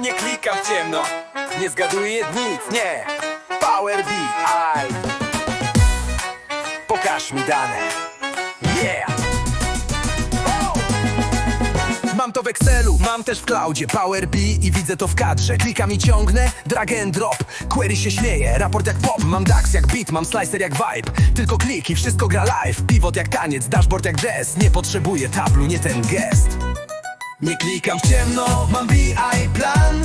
Nie klikam w ciemno. Nie zgaduję nic, nie. Power BI Pokaż mi dane. Yeah. Mam to w Excelu, mam też w cloudzie. Power BI i widzę to w kadrze. Klikam i ciągnę, drag and drop. Query się śmieje, raport jak pop. Mam DAX jak beat, mam slicer jak vibe. Tylko klik i wszystko gra live. Pivot jak taniec, dashboard jak jazz. Nie potrzebuję tablu, nie ten gest Nie klikam w ciemno, mam BI plan.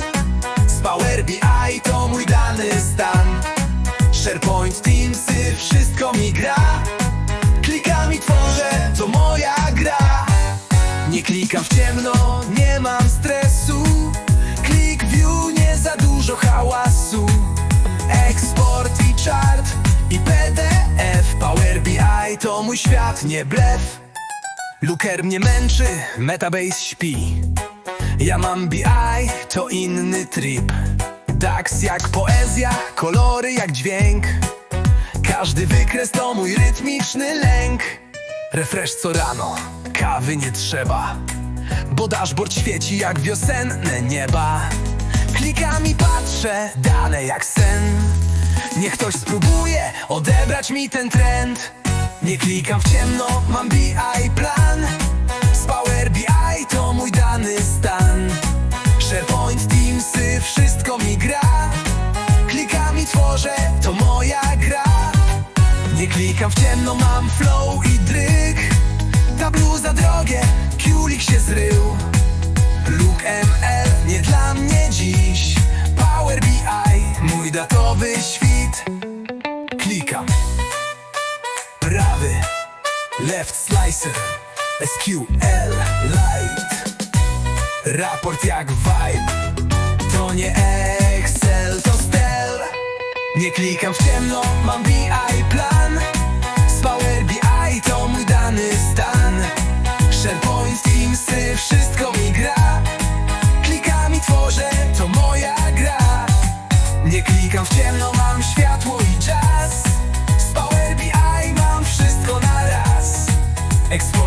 Z Power BI to mój dany stan. SharePoint, Teamsy, wszystko mi gra. Klikam i tworzę, to moja gra. Nie klikam w ciemno, nie mam stresu. Klik view, nie za dużo hałasu. Eksport i chart i PDF Power BI to mój świat, nie blef Looker mnie męczy, Metabase śpi. Ja mam BI, to inny trip. DAX jak poezja, kolory jak dźwięk. Każdy wykres to mój rytmiczny lęk. Refresh co rano, kawy nie trzeba. Bo dashboard świeci jak wiosenne nieba. Klikam i patrzę, dane jak sen. Niech ktoś spróbuje odebrać mi ten trend. Nie klikam w ciemno, mam BI plan nie klikam w ciemno, mam flow i dryk Tablu za drogie, Kulik się zrył. Look ML, nie dla mnie dziś. Power BI, mój datowy świt. Klikam. Prawy, left slicer. SQL light. Raport jak vibe. To nie Excel, to Stel. Nie klikam w ciemno, mam BI plan W ciemno, mam światło i czas. Z Power BI mam wszystko na raz. Explo